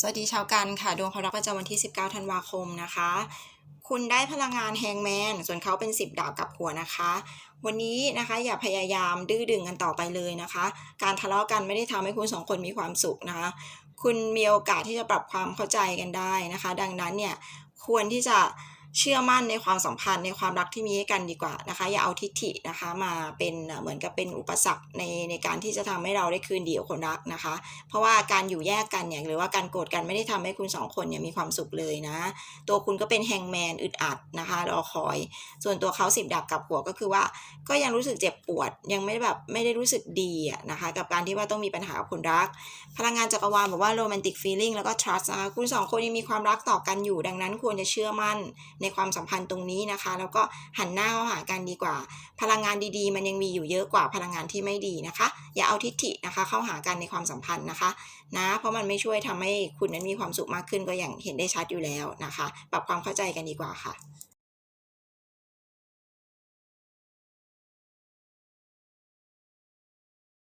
สวัสดีชาวกันค่ะ ดวงความรักประจำวันที่ 19 ธันวาคมนะคะ คุณได้พลังงานแฮงแมน ส่วนเขาเป็น 10 ดาบกับหัวนะคะ วันนี้นะคะอย่าพยายามดื้อดึงกันต่อไปเลยนะคะ การทะเลาะกันไม่ได้ทำให้คุณสองคนมีความสุขนะคะ คุณมีโอกาสที่จะปรับความเข้าใจกันได้นะคะ ดังนั้นเนี่ยควรที่จะ เชื่อมั่นในความสัมพันธ์ในความรักที่มีให้กันดีกว่านะคะ อย่าเอาทิฐินะคะมาเป็นเหมือนกับเป็นอุปสรรคในในการที่จะทำให้เราได้คืนดีกับคนรักนะคะ เพราะว่าการอยู่แยกกันเนี่ยหรือว่าการโกรธกันไม่ได้ทำให้คุณสองคนเนี่ยมีความสุขเลยนะ ตัวคุณก็เป็นแฮงแมนอึดอัดนะคะรอคอย ส่วนตัวเขาสิบดาบกับหัวก็คือว่าก็ยังรู้สึกเจ็บปวด ยังไม่แบบไม่ได้รู้สึกดีนะคะ กับการที่ว่าต้องมีปัญหากับคนรัก พลังงานจักรวาลบอกว่าโรแมนติกฟีลิ่งแล้วก็ trust นะคะคุณสองคนยังมีความรักต่อกันอยู่ดังนั้นควรจะเชื่อมั่นในในความสัมพันธ์ตรงนี้นะคะ แล้วก็หันหน้าเข้าหากันดีกว่า พลังงานดีๆ มันยังมีอยู่เยอะกว่าพลังงานที่ไม่ดีนะคะ อย่าเอาทิฐินะคะ เข้าหากันในความสัมพันธ์นะคะนะเพราะมันไม่ช่วยทำให้คุณนั้นมีความสุขมากขึ้นก็อย่างเห็นได้ชัดอยู่แล้วนะคะ ปรับความเข้าใจกันดีกว่าค่ะ